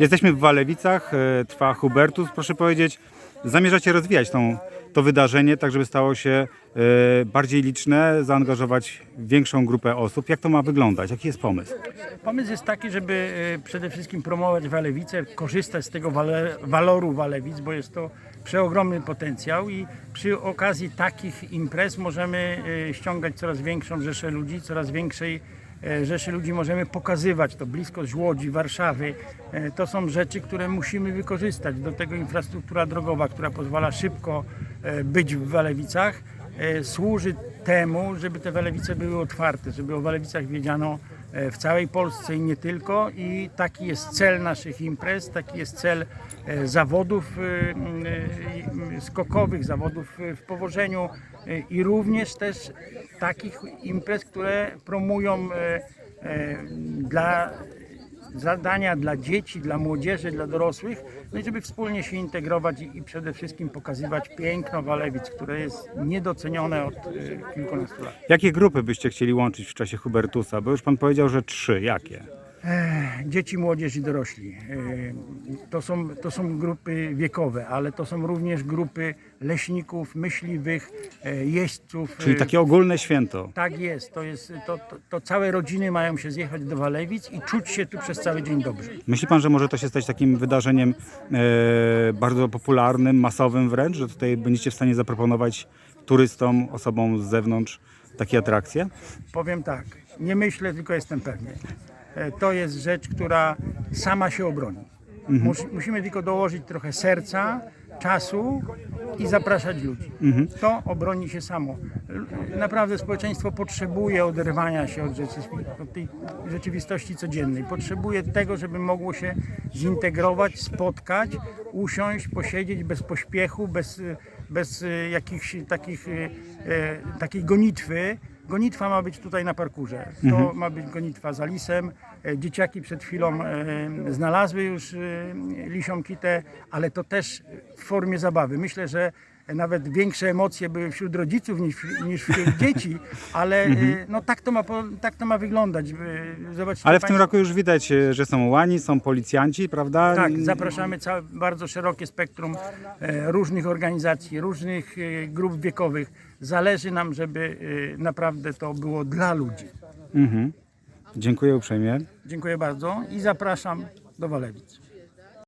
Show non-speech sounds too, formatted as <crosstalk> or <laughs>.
Jesteśmy w Walewicach, e, trwa Hubertus. Proszę powiedzieć, zamierzacie rozwijać tą, to wydarzenie tak, żeby stało się e, bardziej liczne, zaangażować większą grupę osób. Jak to ma wyglądać? Jaki jest pomysł? Pomysł jest taki, żeby e, przede wszystkim promować Walewice, korzystać z tego wale, waloru Walewic, bo jest to przeogromny potencjał i przy okazji takich imprez możemy ściągać coraz większą rzeszę ludzi, coraz większej rzeszy ludzi możemy pokazywać. To bliskość Łodzi, Warszawy, e, to są rzeczy, które musimy wykorzystać. Do tego infrastruktura drogowa, która pozwala szybko e, być w Walewicach, e, służy temu, żeby te Walewice były otwarte, żeby o Walewicach wiedziano w całej Polsce i nie tylko. I taki jest cel naszych imprez, taki jest cel e, zawodów e, e, skokowych, zawodów e, w powożeniu e, i również też takich imprez, które promują e, e, dla zadania dla dzieci, dla młodzieży, dla dorosłych, no i żeby wspólnie się integrować i, i przede wszystkim pokazywać piękno Walewic, które jest niedocenione od y, kilkunastu lat. Jakie grupy byście chcieli łączyć w czasie Hubertusa? Bo już pan powiedział, że trzy. Jakie? Dzieci, młodzież i dorośli. To są, to są grupy wiekowe, ale to są również grupy leśników, myśliwych, jeźdźców. Czyli takie ogólne święto. Tak jest, to, jest to, to, to całe rodziny mają się zjechać do Walewic i czuć się tu przez cały dzień dobrze. Myśli pan, że może to się stać takim wydarzeniem e, bardzo popularnym, masowym wręcz, że tutaj będziecie w stanie zaproponować turystom, osobom z zewnątrz takie atrakcje? Powiem tak, nie myślę, tylko jestem pewny. E, To jest rzecz, która sama się obroni. Mus, musimy tylko dołożyć trochę serca, czasu i zapraszać ludzi. To obroni się samo. Naprawdę społeczeństwo potrzebuje oderwania się od, rzeczy, od tej rzeczywistości codziennej. Potrzebuje tego, żeby mogło się zintegrować, spotkać, usiąść, posiedzieć bez pośpiechu, bez, bez y, jakichś takich, e, takiej gonitwy. Gonitwa ma być tutaj na parkurze. To ma być gonitwa za lisem. E, Dzieciaki przed chwilą e, znalazły już e, lisią kitę, ale to też w formie zabawy. Myślę, że nawet większe emocje były wśród rodziców niż, niż wśród <laughs> dzieci, ale e, no, tak, to ma, tak to ma wyglądać. Zobaczcie Ale w tym roku już widać, że są łani, są policjanci, prawda? tak, zapraszamy całe, bardzo szerokie spektrum różnych organizacji, różnych grup wiekowych. Zależy nam, żeby naprawdę to było dla ludzi. Mhm. Dziękuję uprzejmie. Dziękuję bardzo i zapraszam do Walewic.